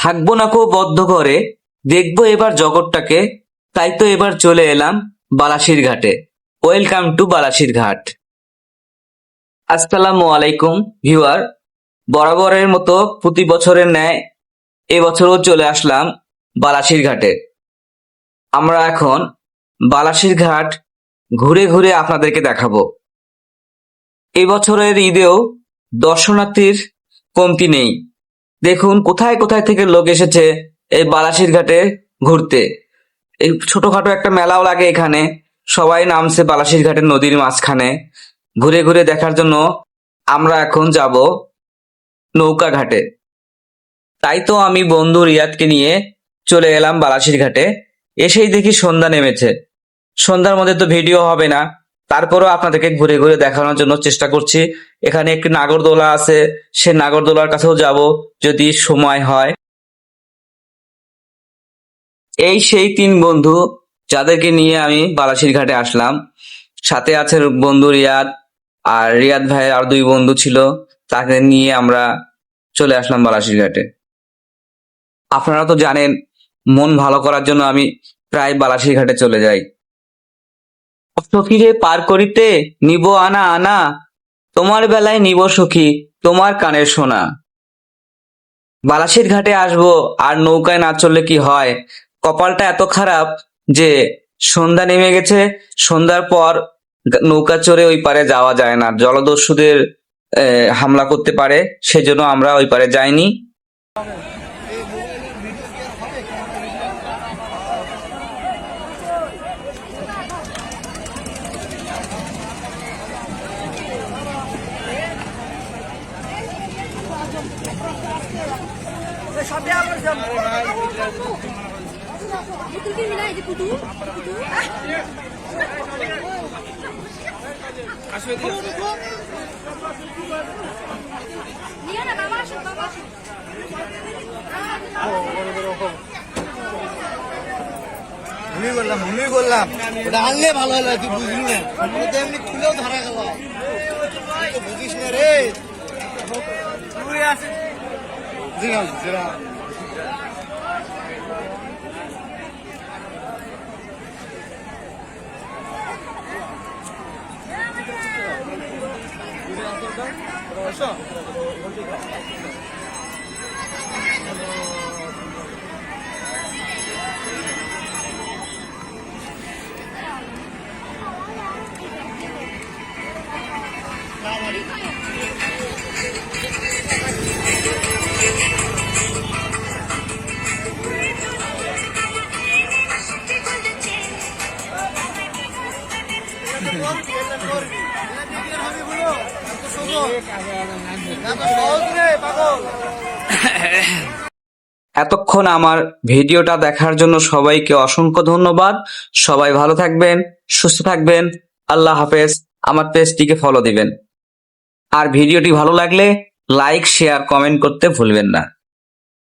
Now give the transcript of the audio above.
থাকব না কো বদ্ধ করে দেখব এবার জগৎটাকে, তাই তো এবার চলে এলাম বালাসির ঘাটে। ওয়েলকাম টু বালাসির ঘাট। আসসালামু আলাইকুম, ভিউয়ার। বরাবরের মতো প্রতি বছরের ন্যায় এবছরও চলে আসলাম বালাসির ঘাটে। আমরা এখন বালাসির ঘাট ঘুরে ঘুরে আপনাদেরকে দেখাবো। এবছরের ঈদেও দর্শনার্থীর কমতি নেই। দেখুন, কোথায় কোথায় থেকে লোক এসেছে এই বালাসির ঘাটে ঘুরতে। এই ছোটখাটো একটা মেলাও লাগে এখানে। সবাই নামছে বালাসির ঘাটের নদীর মাঝখানে। ঘুরে ঘুরে দেখার জন্য আমরা এখন যাব নৌকা ঘাটে। তাই তো আমি বন্ধু রিয়াদকে নিয়ে চলে এলাম বালাসির ঘাটে। এসেই দেখি সন্ধ্যা নেমেছে। সন্ধ্যার মধ্যে তো ভিডিও হবে না। তারপরও আপনাদেরকে ঘুরে ঘুরে দেখানোর জন্য চেষ্টা করছি। এখানে একটি নাগরদোলা আছে সে নাগরদোলার কাছেও যাব যদি সময় হয়। এই সেই তিন বন্ধু যাদেরকে নিয়ে আমি বালাসির ঘাটে আসলাম। সাথে আছে বন্ধু রিয়াদ আর রিয়াদ ভাইয়ের আর দুই বন্ধু ছিল, তাকে নিয়ে আমরা চলে আসলাম বালাসির ঘাটে আপনারা তো জানেন, মন ভালো করার জন্য আমি প্রায় বালাসির ঘাটে চলে যাই। সখীরে পার করিতে নিব আনা আনা, তোমার বেলায় নিব সখী, তোমার কানের সোনা। বালাসির ঘাটে আসব, আর নৌকায় না চললে কি হয়? কপালটা এত খারাপ যে সন্ধ্যা নেমে গেছে, সন্ধ্যার পর নৌকা চড়ে ওই পারে যাওয়া যায় না। জলদস্যুদের হামলা করতে পারে, সেজন্য আমরা ওই পারে যাইনি। ভুলই করলাম ওটা আনলে ভালো হলো তুই বুঝলি না। তো এমনি খুলেও ধরা গেল। তো বুঝিস না রে। আসে জিরাম এতক্ষণ আমার ভিডিওটা দেখার জন্য সবাইকে অসংখ্য ধন্যবাদ। সবাই ভালো থাকবেন, সুস্থ থাকবেন। আল্লাহ হাফেজ। আমার পেজটিকে ফলো দিবেন। আর ভিডিওটি ভালো লাগলে লাইক শেয়ার কমেন্ট করতে ভুলবেন না।